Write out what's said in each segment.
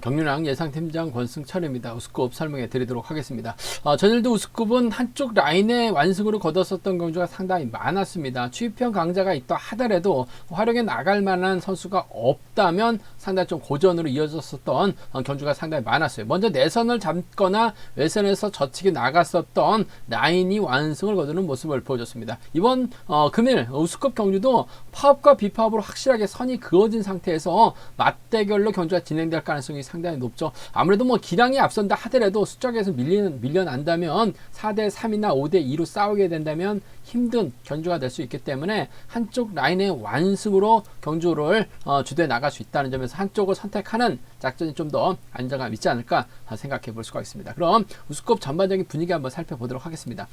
경륜왕 예상팀장 권승철입니다. 우스급 설명해 드리도록 하겠습니다. 어, 전일도 우스급은 한쪽 라인의 완승으로 거뒀었던 경주가 상당히 많았습니다. 취입형 강자가 있다 하더라도 활용해 나갈 만한 선수가 없다면 상당히 좀 고전으로 이어졌었던 어, 경주가 상당히 많았어요. 먼저 내선을 잡거나 외선에서 저치기 나갔었던 라인이 완승을 거두는 모습을 보여줬습니다. 이번 어, 금일 우스급 경주도 파업과 비파업으로 확실하게 선이 그어진 상태에서 맞대결로 경주가 진행될 가능성이 상당히 높죠. 아무래도 뭐 기량이 앞선다 하더라도 수적에서 밀리는 밀려난다면 4대 3이나 5대 2로 싸우게 된다면 힘든 경주가 될 수 있기 때문에 한쪽 라인의 완승으로 경주를 어, 주도해 나갈 수 있다는 점에서 한쪽을 선택하는 작전이 좀 더 안정감 있지 않을까 생각해 볼 수가 있습니다. 그럼 우스컵 전반적인 분위기 한번 살펴보도록 하겠습니다.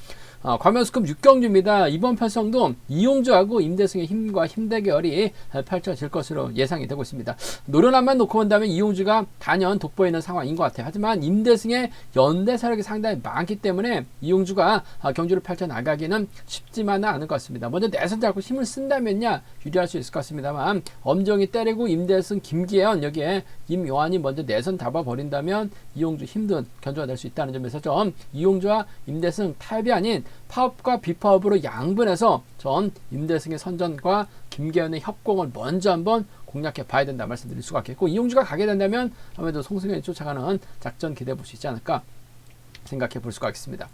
어, 과면우스컵 6경주입니다. 이번 편성도 이용주하고 임대승의 힘과 힘 대결이 펼쳐질 것으로 예상이 되고 있습니다. 노련함만 놓고 본다면 이용주가 단연 돋보이는 상황인 것 같아요. 하지만 임대승의 연대 세력이 상당히 많기 때문에 이용주가 어, 경주를 펼쳐 나가기는 쉽지 만은 않을 것 같습니다. 먼저 내선 잡고 힘을 쓴다면야 유리할 수 있을 것 같습니다만 엄정이 때리고 임대승, 김기현 여기에 임요한이 먼저 내선 잡아버린다면 이용주 힘든 견주가 될 수 있다는 점에서 좀 이용주와 임대승 타협이 아닌 파업과 비파업으로 양분해서 전 임대승의 선전과 김기현의 협공을 먼저 한번 공략해 봐야 된다 말씀드릴 수가 있겠고 이용주가 가게 된다면 아무래도 송승현이 쫓아가는 작전 기대해 볼 수 있지 않을까 생각해 볼 수가 있습니다.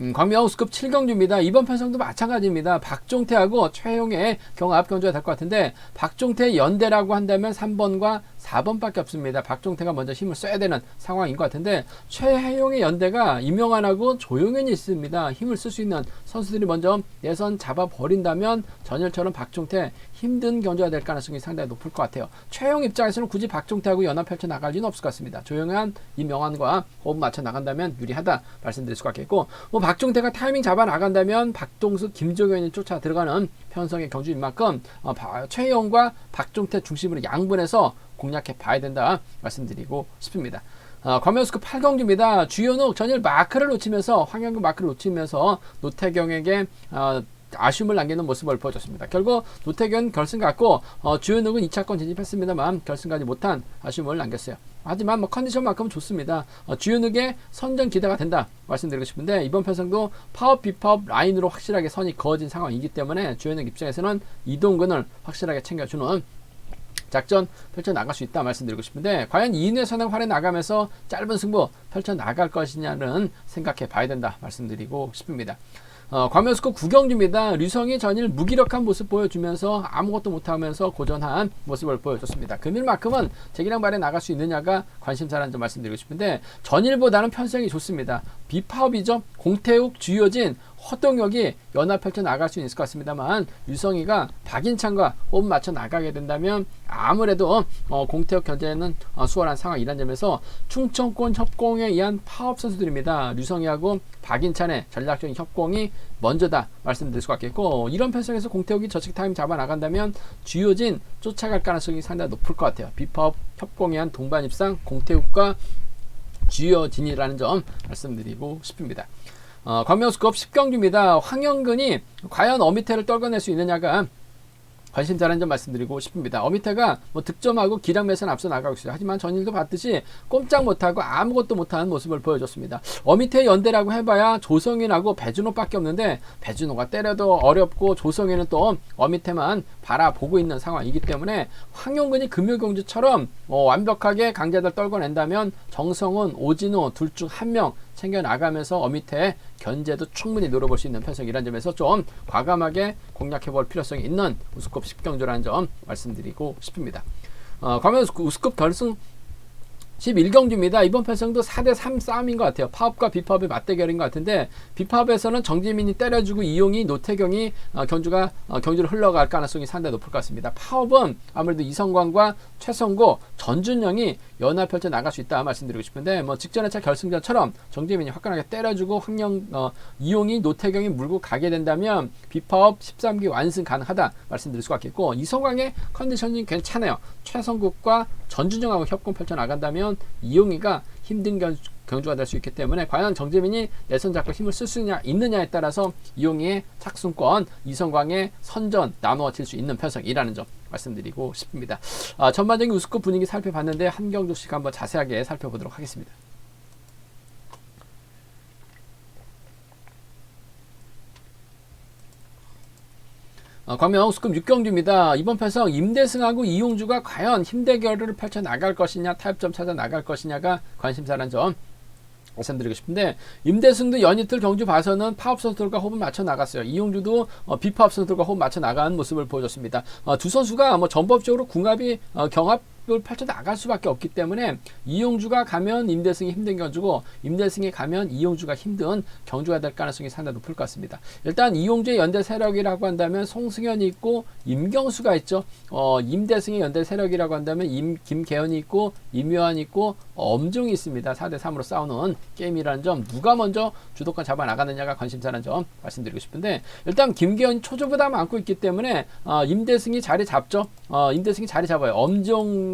음, 광명하우스급 7경주입니다. 이번 편성도 마찬가지입니다. 박종태하고 최용의 경합 경주가 될 것 같은데 박종태 연대라고 한다면 3번과 4번밖에 없습니다. 박종태가 먼저 힘을 써야 되는 상황인 것 같은데 최혜용의 연대가 임영환하고 조용현이 있습니다. 힘을 쓸 수 있는 선수들이 먼저 예선 잡아 버린다면 전일처럼 박종태 힘든 경주가 될 가능성이 상당히 높을 것 같아요. 최영 입장에서는 굳이 박종태하고 연합 펼쳐 나갈 리는 없을 것 같습니다. 조용한 임영환과 호흡 맞춰 나간다면 유리하다 말씀드릴 수가 있겠고 뭐 박종태가 타이밍 잡아 나간다면 박동수, 김종현이 쫓아 들어가는 편성의 경주인 만큼 어, 최영과 박종태 중심으로 양분해서 공략해 봐야 된다 말씀드리고 싶습니다. 어, 과면스급 8경기입니다. 주현욱 전일 마크를 놓치면서 황영근 마크를 놓치면서 노태경에게 어, 아쉬움을 남기는 모습을 보여줬습니다. 결국 노태경 결승 갔고 어, 주현욱은 2차권 진입했습니다만 결승 가지 못한 아쉬움을 남겼어요. 하지만 뭐 컨디션만큼은 좋습니다. 어, 주현욱의 선전 기대가 된다 말씀드리고 싶은데 이번 편성도 파업 비파업 라인으로 확실하게 선이 그어진 상황이기 때문에 주현욱 입장에서는 이동근을 확실하게 챙겨주는 작전 펼쳐 나갈 수 있다 말씀드리고 싶은데 과연 이인의 선행 활에 나가면서 짧은 승부 펼쳐 나갈 것이냐는 생각해 봐야 된다 말씀드리고 싶습니다. 어, 과면스코 구경주입니다. 류성이 전일 무기력한 모습 보여주면서 아무것도 못하면서 고전한 모습을 보여줬습니다. 금일만큼은 제기랑 발에 나갈 수 있느냐가 관심사라는 점 말씀드리고 싶은데 전일보다는 편성이 좋습니다. 비파업이죠. 공태욱, 주효진, 허동혁이 연합 펼쳐 나갈 수 있을 것 같습니다만 유성이가 박인창과 호흡 맞춰 나가게 된다면 아무래도 어, 공태혁 견제는 어, 수월한 상황이란 점에서 충청권 협공에 의한 파업 선수들입니다. 유성이하고 박인찬의 전략적인 협공이 먼저다 말씀드릴 수가 있겠고 이런 편성에서 공태혁이 저측 타임 잡아 나간다면 주효진 쫓아갈 가능성이 상당히 높을 것 같아요. 비파업 협공에 의한 동반 입상 공태욱과 주효진이라는 점 말씀드리고 싶습니다. 어, 광명수급 10경주입니다. 황영근이 과연 어미태를 떨궈낼 수 있느냐가 관심사라는 점 말씀드리고 싶습니다. 어미태가 뭐 득점하고 기량 매선 앞서 나가고 있어요. 하지만 전일도 봤듯이 꼼짝 못하고 아무것도 못하는 모습을 보여줬습니다. 어미태 연대라고 해봐야 조성인하고 배준호밖에 없는데 배준호가 때려도 어렵고 조성인은 또 어미태만 바라보고 있는 상황이기 때문에 황용근이 금요경주처럼 어, 완벽하게 강자들 떨궈낸다면 정성훈, 오진호 둘 중 한 명 챙겨 나가면서 어미태 견제도 충분히 노려볼 수 있는 편성이라는 점에서 좀 과감하게 공략해 볼 필요성이 있는 우스컵 10경주라는 점 말씀드리고 싶습니다. 어, 과연 우스컵 결승 11경주입니다. 이번 편성도 4대3 싸움인 것 같아요. 파업과 비파업의 맞대결인 것 같은데 비파업에서는 정지민이 때려주고 이용이 노태경이 어, 경주가 어, 경주를 흘러갈 가능성이 상당히 높을 것 같습니다. 파업은 아무래도 이성광과 최성고, 전준영이 연합 펼쳐 나갈 수 있다 말씀드리고 싶은데 뭐 직전의 차 결승전처럼 정재민이 화끈하게 때려주고 황영 어, 이용이 노태경이 물고 가게 된다면 비파업 13기 완승 가능하다 말씀드릴 수가 있겠고 이성광의 컨디션이 괜찮아요. 최성국과 전준영하고 협공 펼쳐 나간다면 이용이가 힘든 견, 경주가 될 수 있기 때문에 과연 정재민이 내선 잡고 힘을 쓸 수 있느냐에 따라서 이용이의 착순권, 이성광의 선전 나누어질 수 있는 편성이라는 점 말씀드리고 싶습니다. 아, 전반적인 우스컵 분위기 살펴봤는데 한경주씩 한번 자세하게 살펴보도록 하겠습니다. 어, 광명 수급 6경주입니다. 이번 편성 임대승하고 이용주가 과연 힘대결을 펼쳐 나갈 것이냐, 타협점 찾아 나갈 것이냐가 관심사란 점 말씀드리고 싶은데 임대승도 연이틀 경주 봐서는 파업 선수들과 호흡을 맞춰 나갔어요. 이용주도 어, 비파업 선수들과 호흡 맞춰 나가는 모습을 보여줬습니다. 어, 두 선수가 뭐 전법적으로 궁합이 어, 경합 을 펼쳐 나갈 수밖에 없기 때문에 이용주가 가면 임대승이 힘든 경주고 임대승이 가면 이용주가 힘든 경주가 될 가능성이 상당히 높을 것 같습니다. 일단 이용주의 연대 세력이라고 한다면 송승현이 있고 임경수가 있죠. 어, 임대승의 연대 세력이라고 한다면 임 김계현이 있고 임요한이 있고 어, 엄중이 있습니다. 4대 3으로 싸우는 게임이라는 점 누가 먼저 주도권 잡아 나가느냐가 관심사라는 점 말씀드리고 싶은데 일단 김계현이 초조보다 많고 있기 때문에 어, 임대승이 자리 잡죠. 어, 임대승이 자리 잡아요. 엄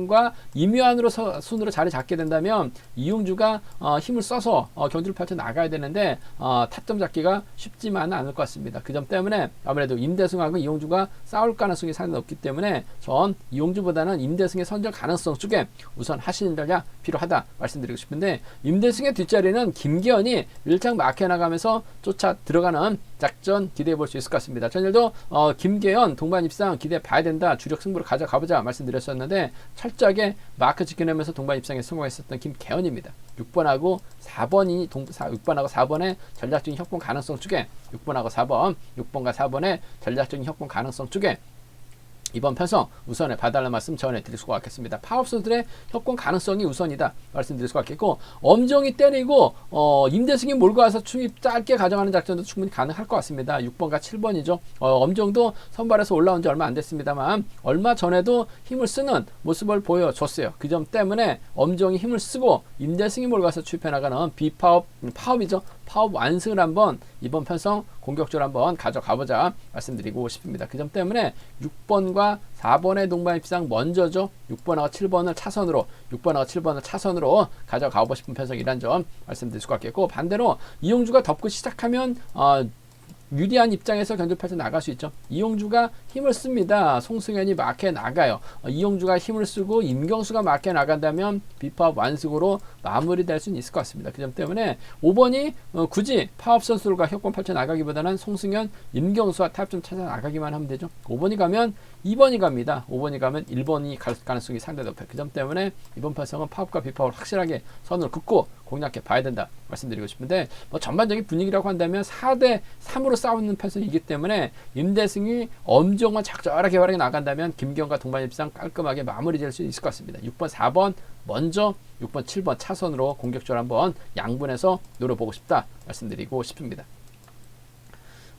정과 임요한으로 서, 순으로 자리 잡게 된다면 이용주가 어, 힘을 써서 어, 경기를 펼쳐 나가야 되는데 어, 타점 잡기가 쉽지만은 않을 것 같습니다. 그 점 때문에 아무래도 임대승하고 이용주가 싸울 가능성이 상당히 높기 때문에 전 이용주보다는 임대승의 선정 가능성 쪽에 우선 전략 필요하다 말씀드리고 싶은데 임대승의 뒷자리는 김기현이 일장 막혀 나가면서 쫓아 들어가는 작전 기대해 볼 수 있을 것 같습니다. 전일도 어, 김계현 동반 입상 기대해 봐야 된다. 주력 승부를 가져가보자 말씀드렸었는데 철 저하게 마크 지켜내면서 동반 입상에 성공했었던 김계현입니다. 6번하고 4번이 동, 4, 6번하고 4번의 전략적인 협공 가능성 쪽에 6번하고 4번, 6번과 4번의 전략적인 협공 가능성 쪽에 이번 편성 우선에 봐달라는 말씀 전해드릴 수가 있겠습니다. 파업선들의 협공 가능성이 우선이다 말씀드릴 수가 있겠고 엄정이 때리고 어, 임대승이 몰고 와서 충입 짧게 가져가는 작전도 충분히 가능할 것 같습니다. 6번과 7번이죠. 어, 엄정도 선발에서 올라온 지 얼마 안 됐습니다만 얼마 전에도 힘을 쓰는 모습을 보여줬어요. 그 점 때문에 엄정이 힘을 쓰고 임대승이 몰고 와서 추입해 나가는 비파업 파업이죠. 파업 완승을 한번 이번 편성 공격적으로 한번 가져가보자 말씀드리고 싶습니다. 그 점 때문에 6번과 4번의 동반 입상 먼저죠. 6번하고 7번을 차선으로 6번하고 7번을 차선으로 가져가고 싶은 편성이란 점 말씀드릴 수가 있겠고 반대로 이용주가 덮고 시작하면 어, 유리한 입장에서 견제파에서 나갈 수 있죠. 이용주가 힘을 씁니다. 송승현이 막해 나가요. 어, 이용주가 힘을 쓰고 임경수가 막해 나간다면 비파업 완승으로 마무리될 수는 있을 것 같습니다. 그 점 때문에 5번이 어, 굳이 파업 선수들과 협권 펼쳐 나가기보다는 송승현, 임경수와 타협 좀 찾아 나가기만 하면 되죠. 5번이 가면 2번이 갑니다. 5번이 가면 1번이 갈 가능성이 상당히 높아요. 그 점 때문에 이번 편성은 파업과 비파업을 확실하게 선을 긋고 공략해 봐야 된다 말씀드리고 싶은데 뭐 전반적인 분위기라고 한다면 4대 3으로 싸우는 편성이기 때문에 임대승이 엄정만 작절하게 개발하게 나간다면 김경과 동반입상 깔끔하게 마무리될 수 있을 것 같습니다. 6번, 4번 먼저 6번, 7번 차선으로 공격적으로 한번 양분해서 노려보고 싶다 말씀드리고 싶습니다.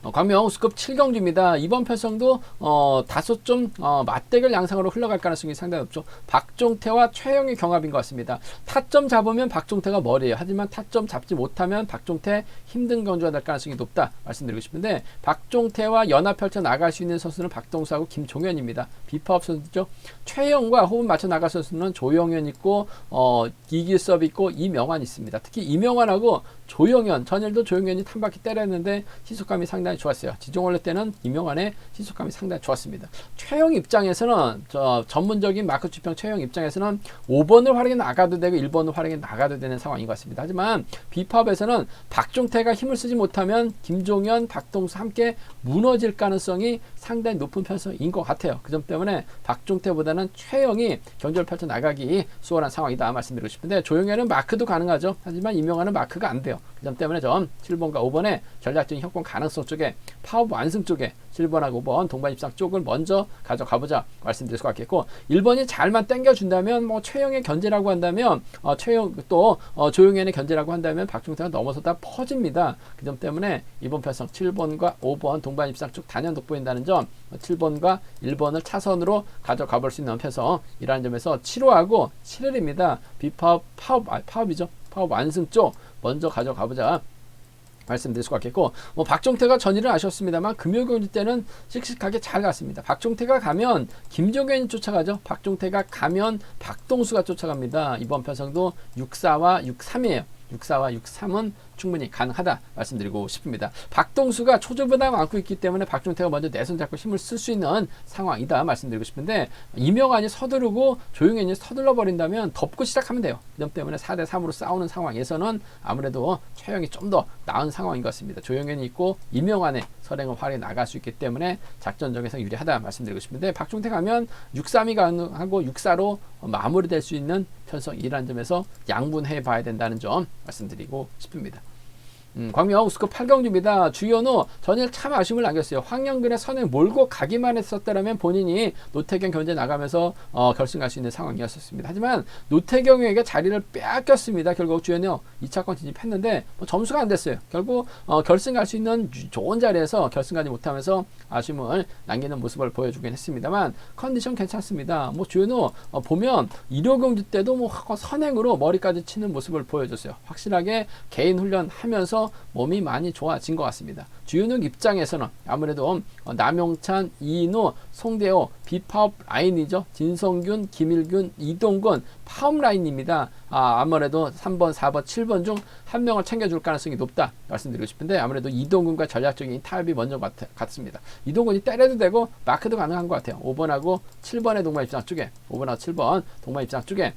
어, 광명 우스컵 7경주입니다. 이번 편성도 어, 다소 좀 어, 맞대결 양상으로 흘러갈 가능성이 상당히 높죠. 박종태와 최영의 경합인 것 같습니다. 타점 잡으면 박종태가 머리예요. 하지만 타점 잡지 못하면 박종태 힘든 경주가 될 가능성이 높다 말씀드리고 싶은데 박종태와 연합 펼쳐 나갈 수 있는 선수는 박동수하고 김종현입니다. 비파업 선수죠. 최영과 호흡 맞춰 나갈 선수는 조영현 있고 어, 이길섭 있고 이명환 있습니다. 특히 이명환하고 조영현 전일도 조영현이 한 바퀴 때렸는데 시속감이 상당히 좋았어요. 지종원래 때는 이명환의 시속감이 상당히 좋았습니다. 최영 입장에서는 저 전문적인 마크 주평 최영 입장에서는 5번을 활용해 나가도 되고 1번을 활용해 나가도 되는 상황인 것 같습니다. 하지만 비팝에서는 박종태가 힘을 쓰지 못하면 김종현, 박동수 함께 무너질 가능성이 상당히 높은 편성인 것 같아요. 그 점 때문에 박종태보다는 최영이 경기를 펼쳐 나가기 수월한 상황이다 말씀드리고 싶은데 조영현은 마크도 가능하죠. 하지만 이명환은 마크가 안 돼요. 그 점 때문에 전 7번과 5번의 전략적인 협공 가능성 쪽에 파업 완승 쪽에 7번하고 5번 동반 입상 쪽을 먼저 가져가보자 말씀드릴 수가 있겠고 1번이 잘만 땡겨준다면 뭐 최영의 견제라고 한다면 어, 최영 또 어, 조용현의 견제라고 한다면 박종태가 넘어서다 퍼집니다. 그 점 때문에 이번 편성 7번과 5번 동반 입상 쪽 단연 돋보인다는 점 7번과 1번을 차선으로 가져가 볼 수 있는 편성이라는 점에서 7호하고 7일입니다. 비파업 파업 아, 파업이죠. 파업 완승 쪽 먼저 가져가 보자. 말씀드릴 수가 있겠고 뭐 박종태가 전일을 아셨습니다만 금요일 때는 씩씩하게 잘 갔습니다. 박종태가 가면 김종현이 쫓아가죠. 박종태가 가면 박동수가 쫓아갑니다. 이번 편성도 6-4와 6-3이에요. 6사와 6-3은 충분히 가능하다 말씀드리고 싶습니다. 박동수가 초조보다 많고 있기 때문에 박종태가 먼저 내 손 잡고 힘을 쓸 수 있는 상황이다 말씀드리고 싶은데 이명환이 서두르고 조용현이 서둘러 버린다면 덮고 시작하면 돼요. 그 점 때문에 4대 3으로 싸우는 상황에서는 아무래도 최영이 좀 더 나은 상황인 것 같습니다. 조용현이 있고 이명환의 선행을 활용해 나갈 수 있기 때문에 작전적에서 유리하다 말씀드리고 싶은데 박종태 가면 6-3이 가능하고 6-4로 마무리될 수 있는 편성이라는 점에서 양분해 봐야 된다는 점 말씀드리고 싶습니다. 음, 광명 우스컵 8경주입니다. 주연호 전일 참 아쉬움을 남겼어요. 황영근의 선을 몰고 가기만 했었다면 본인이 노태경 견제 나가면서 어, 결승 갈 수 있는 상황이었습니다. 하지만 노태경에게 자리를 빼앗겼습니다. 결국 주연호 2차권 진입했는데 뭐 점수가 안 됐어요. 결국 어, 결승 갈 수 있는 좋은 자리에서 결승 가지 못하면서 아쉬움을 남기는 모습을 보여주긴 했습니다만 컨디션 괜찮습니다. 뭐 주연호 어, 보면 일요경주 때도 뭐 선행으로 머리까지 치는 모습을 보여줬어요. 확실하게 개인 훈련하면서 몸이 많이 좋아진 것 같습니다. 주윤욱 입장에서는 아무래도 어, 남용찬, 이인호, 송대호, 비파업 라인이죠. 진성균, 김일균, 이동건 파업 라인입니다. 아, 아무래도 3번, 4번, 7번 중 한 명을 챙겨줄 가능성이 높다 말씀드리고 싶은데 아무래도 이동근과 전략적인 타협이 먼저 같, 같습니다. 이동근이 때려도 되고 마크도 가능한 것 같아요. 5번하고 7번의 동반 입장 쪽에 5번하고 7번 동반 입장 쪽에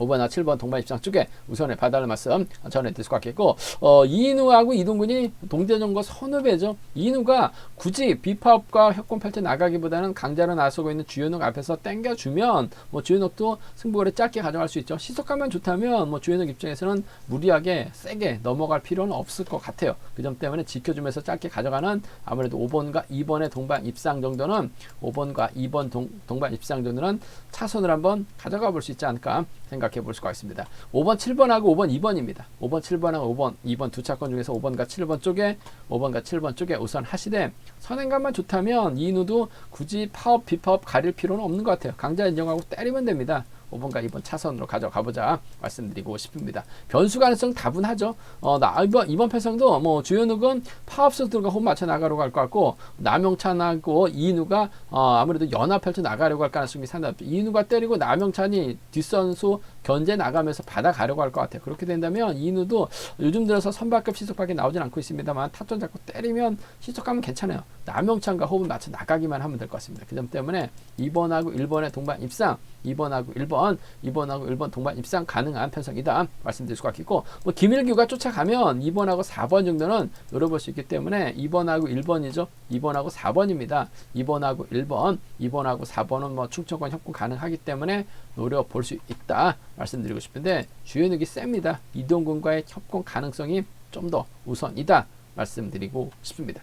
5번과 7번 동반 입장 쪽에 우선의 바다를 말씀 전해드릴 수 같겠고 어, 이인우하고 이동근이 동대전과 선후배죠. 이인우가 굳이 비파업과 협공 펼쳐 나가기보다는 강자로 나서고 있는 주현욱 앞에서 땡겨주면 뭐 주현욱도 승부를 짧게 가져갈 수 있죠. 시속감만 좋다면 뭐 주현욱 입장에서는 무리하게 세게 넘어갈 필요는 없을 것 같아요. 그 점 때문에 지켜주면서 짧게 가져가는 아무래도 5번과 2번의 동반 입상 정도는 5번과 2번 동, 동반 입상 정도는 차선을 한번 가져가 볼 수 있지 않을까 생각해 볼 수가 있습니다. 5번, 7번하고 5번, 2번입니다. 5번, 7번하고 5번, 2번 두 차권 중에서 5번과 7번 쪽에 5번과 7번 쪽에 우선 하시되 선행감만 좋다면 이누도 굳이 파업, 비파업 가릴 필요는 없는 것 같아요. 강자 인정하고 때리면 됩니다. 5번과 2번 차선으로 가져가 보자 말씀드리고 싶습니다. 변수 가능성 다분하죠. 어, 나 이번 이번 편성도 뭐 주연욱은 파업 선수들과 홈 맞춰 나가려고 할 것 같고 남영찬하고 이인우가 어, 아무래도 연합 펼쳐 나가려고 할 가능성이 상당히. 이인우가 때리고 남영찬이 뒷선수 견제 나가면서 받아가려고 할 것 같아요. 그렇게 된다면 이인우도 요즘 들어서 선발급 시속밖에 나오진 않고 있습니다만 타점 잡고 때리면 시속감은 괜찮아요. 남영찬과 호흡 맞춰 나가기만 하면 될 것 같습니다. 그 점 때문에 2번하고 1번의 동반 입상 2번하고 1번, 2번하고 1번 동반 입상 가능한 편성이다. 말씀드릴 수가 있겠고, 뭐, 김일규가 쫓아가면 2번하고 4번 정도는 노려볼 수 있기 때문에 2번하고 1번이죠. 2번하고 4번입니다. 2번하고 1번, 2번하고 4번은 뭐 충청권 협공 가능하기 때문에 노려볼 수 있다. 말씀드리고 싶은데, 주연욱이 셉니다. 이동군과의 협공 가능성이 좀 더 우선이다. 말씀드리고 싶습니다.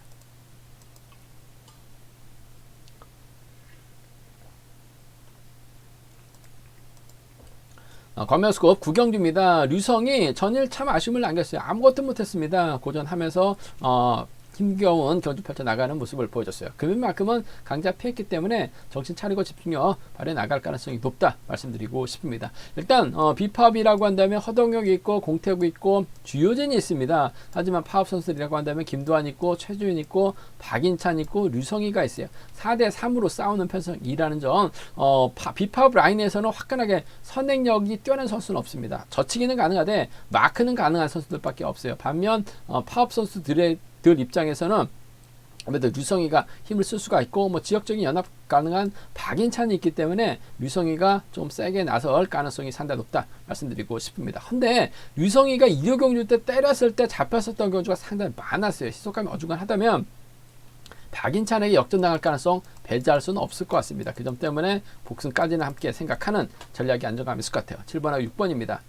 어, 광명스컵 구경주입니다. 류성이 전일 참 아쉬움을 남겼어요. 아무것도 못했습니다. 고전하면서 어, 힘겨운 경주 펼쳐 나가는 모습을 보여줬어요. 금일만큼은 강자 피했기 때문에 정신 차리고 집중력 발휘 나갈 가능성이 높다 말씀드리고 싶습니다. 일단 어, 비파업이라고 한다면 허동혁이 있고 공태구 있고 주효진이 있습니다. 하지만 파업 선수들이라고 한다면 김도환 있고 최주인 있고 박인찬 있고 류성이가 있어요. 4대 3으로 싸우는 편성이라는 점 어, 파, 비파업 라인에서는 화끈하게 선행력이 뛰어난 선수는 없습니다. 저치기는 가능하되 마크는 가능한 선수들밖에 없어요. 반면 어, 파업 선수들의 들 입장에서는 아무래도 류성이가 힘을 쓸 수가 있고 뭐 지역적인 연합 가능한 박인찬이 있기 때문에 류성이가 좀 세게 나설 가능성이 상당히 높다 말씀드리고 싶습니다. 근데 류성이가 이호 경주 때 때렸을 때 잡혔었던 경주가 상당히 많았어요. 시속감이 어중간하다면 박인찬에게 역전당할 가능성 배제할 수는 없을 것 같습니다. 그 점 때문에 복승까지는 함께 생각하는 전략이 안정감이 있을 것 같아요. 7번하고 6번입니다.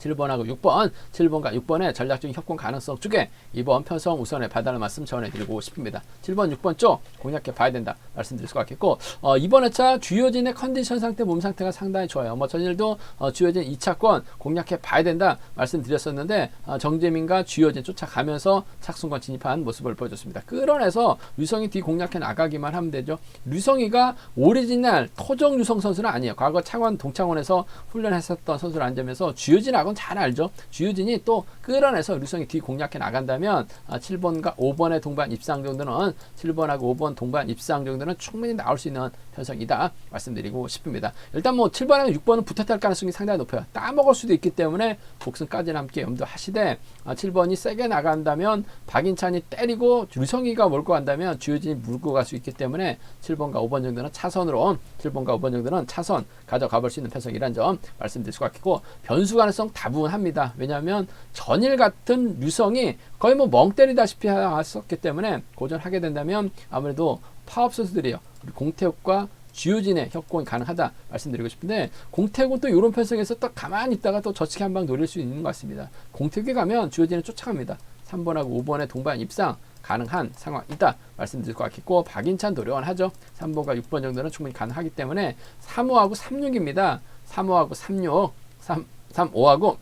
7번하고 6번, 7번과 6번의 전략적인 협공 가능성 쪽에 이번 편성 우선의 바다를 말씀 전해드리고 싶습니다. 7번, 6번 쪽 공략해 봐야 된다 말씀드릴 수가 있겠고 어, 이번 회차 주효진의 컨디션 상태, 몸 상태가 상당히 좋아요. 뭐 전일도 어, 주효진 2차권 공략해 봐야 된다 말씀드렸었는데 어, 정재민과 주효진 쫓아가면서 착순권 진입한 모습을 보여줬습니다. 끌어내서 류성이 뒤 공략해 나가기만 하면 되죠. 류성이가 오리지널 토종 유성 선수는 아니에요. 과거 창원 동창원에서 훈련했었던 선수를 앉으면서 주효진하고 건잘 알죠. 주유진이 또 끌어내서 류성이 뒤 공략해 나간다면 아, 7번과 5번의 동반 입상 정도는 7번하고 5번 동반 입상 정도는 충분히 나올 수 있는 편성이다 말씀드리고 싶습니다. 일단 뭐 7번하고 6번은 붙었다 할 가능성이 상당히 높아요. 따먹을 수도 있기 때문에 복승까지는 함께 염두하시되 아, 7번이 세게 나간다면 박인찬이 때리고 류성이가 몰고 간다면 주유진이 물고 갈 수 있기 때문에 7번과 5번 정도는 차선으로 7번과 5번 정도는 차선 가져가 볼 수 있는 편성이란 점 말씀드릴 수가 있고 변수 가능성 다분합니다. 왜냐하면 전일 같은 류성이 거의 뭐 멍 때리다시피 했었기 때문에 고전하게 된다면 아무래도 파업 선수들이요. 우리 공태욱과 주유진의 협공이 가능하다 말씀드리고 싶은데 공태욱은 또 이런 편성에서 또 가만히 있다가 또 저측에 한 방 노릴 수 있는 것 같습니다. 공태욱에 가면 주유진은 쫓아갑니다. 3번하고 5번의 동반 입상 가능한 상황이다 말씀드릴 것 같겠고 박인찬 노력은 하죠. 3번과 6번 정도는 충분히 가능하기 때문에 3호하고 36입니다. 3호하고 36, 3, 35하고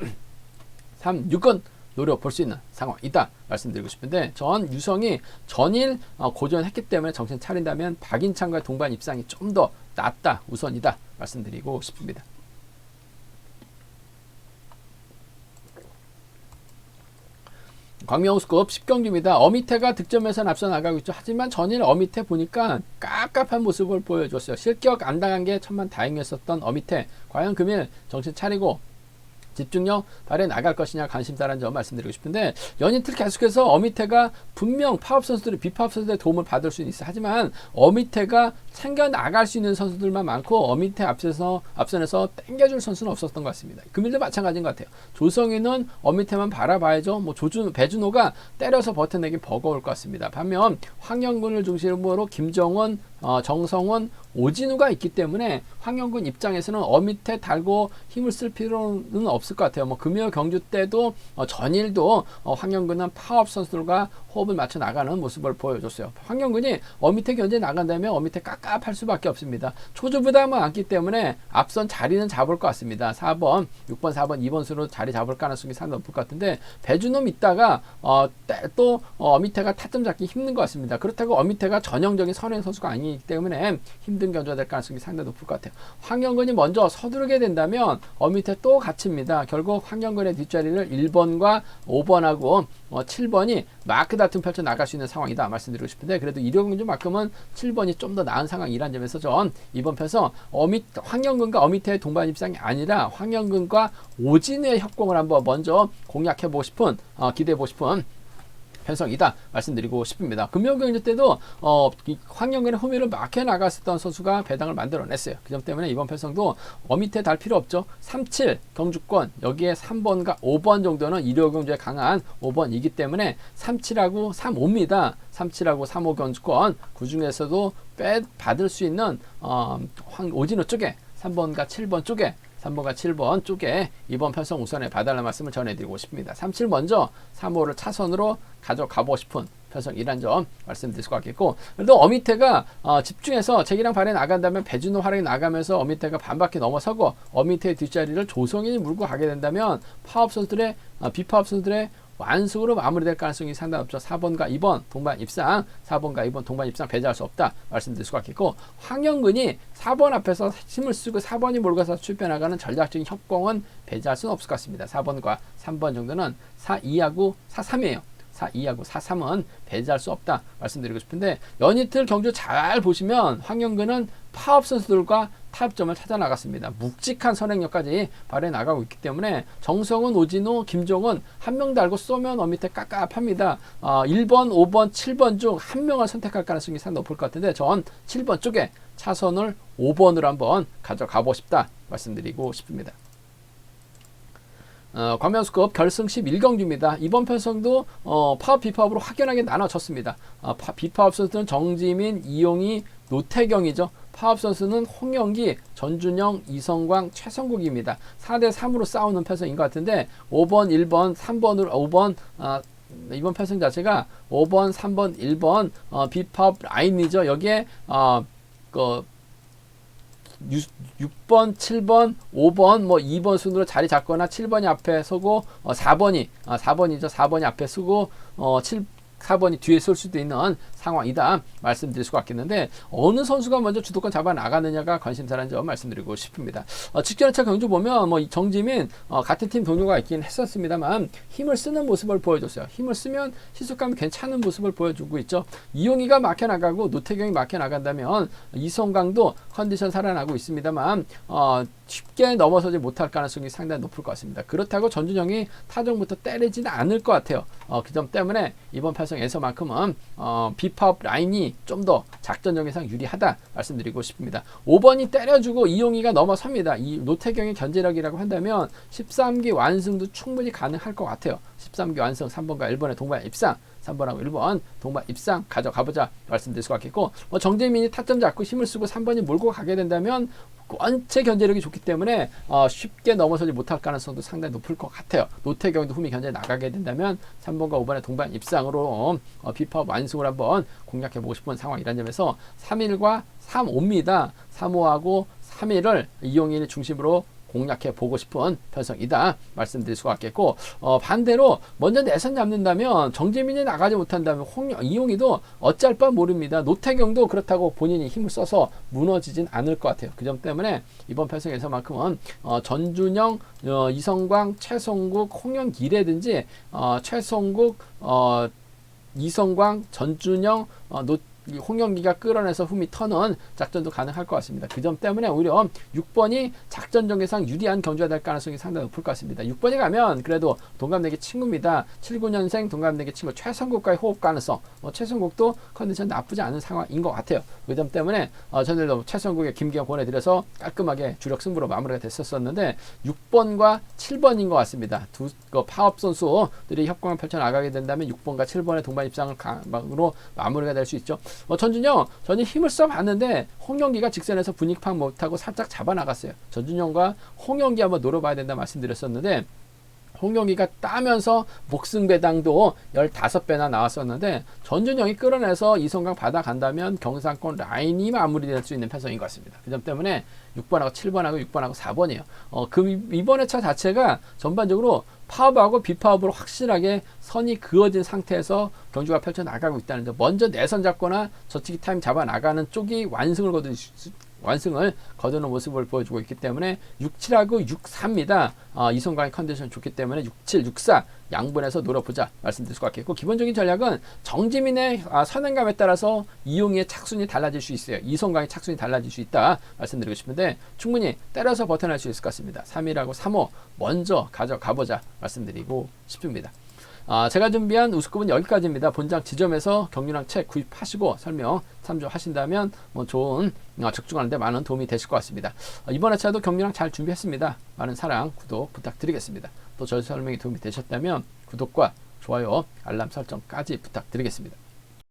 36은 노려볼 수 있는 상황이다 말씀드리고 싶은데 전 유성이 전일 어, 고전했기 때문에 정신 차린다면 박인찬과 동반 입상이 좀 더 낫다 우선이다 말씀드리고 싶습니다. 광명수급 10경기입니다. 어미태가 득점에서 앞서 나가고 있죠. 하지만 전일 어미태 보니까 깝깝한 모습을 보여줬어요. 실격 안 당한 게 천만 다행이었었던 어미태. 과연 금일 정신 차리고 집중력 발휘 나갈 것이냐 관심사라는 점 말씀드리고 싶은데 연인틀 계속해서 어미태가 분명 파업 선수들이 비파업 선수들의 도움을 받을 수는 있어 하지만 어미태가 챙겨 나갈 수 있는 선수들만 많고 어미태 앞서서 앞선에서 땡겨줄 선수는 없었던 것 같습니다. 금일도 마찬가지인 것 같아요. 조성희는 어미태만 바라봐야죠. 뭐 조준 배준호가 때려서 버텨내기 버거울 것 같습니다. 반면 황영근을 중심으로 김정원, 어, 정성원, 오진우가 있기 때문에 황영근 입장에서는 어미태 달고 힘을 쓸 필요는 없을 것 같아요. 뭐 금요 경주 때도 어, 전일도 어, 황영근은 파업 선수들과 호흡을 맞춰 나가는 모습을 보여줬어요. 황영근이 어미태 견제 나간다면 어미태 깝깝할 수밖에 없습니다. 초주부담은 않기 때문에 앞선 자리는 잡을 것 같습니다. 4번, 6번, 4번, 2번 수로 자리 잡을 가능성이 상당히 높을 것 같은데 배주놈 있다가 어, 또 어, 어미태가 타점 잡기 힘든 것 같습니다. 그렇다고 어미태가 전형적인 선행 선수가 아니 기 때문에 힘든 견제가 될 가능성이 상당히 높을 것 같아요. 황영근이 먼저 서두르게 된다면 어미태 또 갇힙니다. 결국 황영근의 뒷자리를 1번과 5번하고 어, 7번이 마크 다툼 펼쳐 나갈 수 있는 상황이다 말씀드리고 싶은데 그래도 이력경주만큼은 7번이 좀 더 나은 상황이란 점에서 전 이번 편에서 어미 황영근과 어미태의 동반 입상이 아니라 황영근과 오진의 협공을 한번 먼저 공략해 보고 싶은 어, 기대해 보고 싶은 편성이다 말씀드리고 싶습니다. 금요경제 때도 어, 황영근의 호미를 막혀 나갔었던 선수가 배당을 만들어냈어요. 그 점 때문에 이번 편성도 어미태 달 필요 없죠. 37 경주권 여기에 3번과 5번 정도는 일요경주에 강한 5번이기 때문에 37하고 35입니다. 37하고 35 경주권 그 중에서도 빼 받을 수 있는 어, 황 오진호 쪽에 3번과 7번 쪽에 3번과 7번 쪽에 이번 편성 우선에 봐달라는 말씀을 전해드리고 싶습니다. 37 먼저 3호를 차선으로 가져가고 싶은 편성 이란 점 말씀드릴 것 같겠고 그래도 어미태가 어, 집중해서 제기랑 발에 나간다면 배준호 활약이 나가면서 어미태가 반바퀴 넘어서고 어미태의 뒷자리를 조성인이 물고 가게 된다면 파업 선수들의 어, 비파업 선수들의 완승으로 마무리될 가능성이 상당히 높죠. 4번과 2번 동반 입상, 4번과 2번 동반 입상 배제할 수 없다 말씀드릴 수가 있겠고 황영근이 4번 앞에서 힘을 쓰고 4번이 몰고서 출변나가는 전략적인 협공은 배제할 수는 없을 것 같습니다. 4번과 3번 정도는 4, 2하고 4, 3이에요. 4, 2하고 4, 3은 배제할 수 없다 말씀드리고 싶은데 연이틀 경주 잘 보시면 황영근은 파업 선수들과 타협점을 찾아 나갔습니다. 묵직한 선행력까지 발휘해 나가고 있기 때문에 정성은 오진호, 김종은 한 명 달고 쏘면 어밑에 깝깝합니다. 어, 1번, 5번, 7번 중 한 명을 선택할 가능성이 상당히 높을 것 같은데 전 7번 쪽에 차선을 5번으로 한번 가져가고 싶다 말씀드리고 싶습니다. 어, 관면수급 결승 11경기입니다. 이번 편성도 어, 파업 비파업으로 확연하게 나눠졌습니다. 어, 파, 비파업 선수는 정지민, 이용희, 노태경이죠. 파업 선수는 홍영기, 전준영, 이성광, 최성국입니다. 4대 3으로 싸우는 편성인 것 같은데 5번, 1번, 3번으로 5번 어, 이번 편성 자체가 5번, 3번, 1번 어, 비파업 라인이죠. 여기에 어, 그 6, 번 7번, 5번, 뭐 2번 순으로 자리 잡거나 7번이 앞에 서고 어, 4번이 아, 4번이죠. 4번이 앞에 서고 어, 7 4번이 뒤에 쏠 수도 있는 상황이다 말씀드릴 수가 있겠는데 어느 선수가 먼저 주도권 잡아 나가느냐가 관심사라는 점 말씀드리고 싶습니다. 어, 직전차 경주 보면 뭐이 정지민 어, 같은 팀 동료가 있긴 했었습니다만 힘을 쓰는 모습을 보여줬어요. 힘을 쓰면 시속감이 괜찮은 모습을 보여주고 있죠. 이용희가 막혀 나가고 노태경이 막혀 나간다면 이성강도 컨디션 살아나고 있습니다만 어, 쉽게 넘어서지 못할 가능성이 상당히 높을 것 같습니다. 그렇다고 전준영이 타정부터 때리지는 않을 것 같아요. 어, 그 점 때문에 이번 편성에서만큼은 어, 비팝 라인이 좀 더 작전적인상 유리하다 말씀드리고 싶습니다. 5번이 때려주고 이용희가 넘어섭니다. 이 노태경의 견제력이라고 한다면 13기 완승도 충분히 가능할 것 같아요. 13기 완승 3번과 1번의 동반 입상 3번하고 1번 동반 입상 가져가보자 말씀드릴 수가 있겠고 뭐 정재민이 타점 잡고 힘을 쓰고 3번이 몰고 가게 된다면 원체 견제력이 좋기 때문에 어, 쉽게 넘어서지 못할 가능성도 상당히 높을 것 같아요. 노태경도 후미 견제 나가게 된다면 3번과 5번의 동반 입상으로 어, 비파 완승을 한번 공략해 보고 싶은 상황이라는 점에서 3일과 3호입니다. 3호하고 3일을 이용일 중심으로 공략해 보고 싶은 편성이다 말씀드릴 수가 있겠고 어, 반대로 먼저 내선 잡는다면 정재민이 나가지 못한다면 홍영, 이용희도 어쩔 바 모릅니다. 노태경도 그렇다고 본인이 힘을 써서 무너지진 않을 것 같아요. 그 점 때문에 이번 편성에서만큼은 어, 전준영 어, 이성광 최성국 홍영기라든지 어, 최성국 어, 이성광 전준영 어, 노이 홍영기가 끌어내서 흠이 터는 작전도 가능할 것 같습니다. 그 점 때문에 오히려 6번이 작전 전개상 유리한 경주가 될 가능성이 상당히 높을 것 같습니다. 6번이 가면 그래도 동갑내기 친구입니다. 79년생 동갑내기 친구 최성국과의 호흡 가능성, 뭐 최성국도 컨디션 나쁘지 않은 상황인 것 같아요. 그 점 때문에 어, 저희도 최성국의 김기영 보내드려서 깔끔하게 주력 승부로 마무리가 됐었었는데 6번과 7번인 것 같습니다. 두 그 파업 선수들이 협공을 펼쳐 나가게 된다면 6번과 7번의 동반 입상을 강으로 마무리가 될 수 있죠. 어, 전준영 전이 힘을 써봤는데 홍영기가 직선에서 분위기 파악 못하고 살짝 잡아 나갔어요. 전준영과 홍영기 한번 노려봐야 된다 말씀드렸었는데 홍영기가 따면서 목승 배당도 15배나 나왔었는데 전준영이 끌어내서 이성강 받아간다면 경상권 라인이 마무리될 수 있는 편성인 것 같습니다. 그 점 때문에 6번하고 7번하고 6번하고 4번이에요. 어, 그 이번의 차 자체가 전반적으로 파업하고 비파업으로 확실하게 선이 그어진 상태에서 경주가 펼쳐 나가고 있다는 점. 먼저 내선 잡거나 저치기 타임 잡아 나가는 쪽이 완승을 거둘 수, 완승을 거두는 모습을 보여주고 있기 때문에 67하고 63입니다. 어, 이성광의 컨디션 좋기 때문에 67, 64 양분해서 노려보자 말씀드릴 수가 있겠고 기본적인 전략은 정지민의 아, 선행감에 따라서 이용의 착순이 달라질 수 있어요. 이성광의 착순이 달라질 수 있다 말씀드리고 싶은데 충분히 때려서 버텨낼 수 있을 것 같습니다. 3일하고 3호 먼저 가져가보자 말씀드리고 싶습니다. 아, 제가 준비한 우스컵은 여기까지입니다. 본장 지점에서 경륜랑 책 구입하시고 설명 참조하신다면 뭐 좋은 어, 적중하는데 많은 도움이 되실 것 같습니다. 어, 이번 회차도 경륜랑 잘 준비했습니다. 많은 사랑, 구독 부탁드리겠습니다. 또 저희 설명이 도움이 되셨다면 구독과 좋아요, 알람 설정까지 부탁드리겠습니다.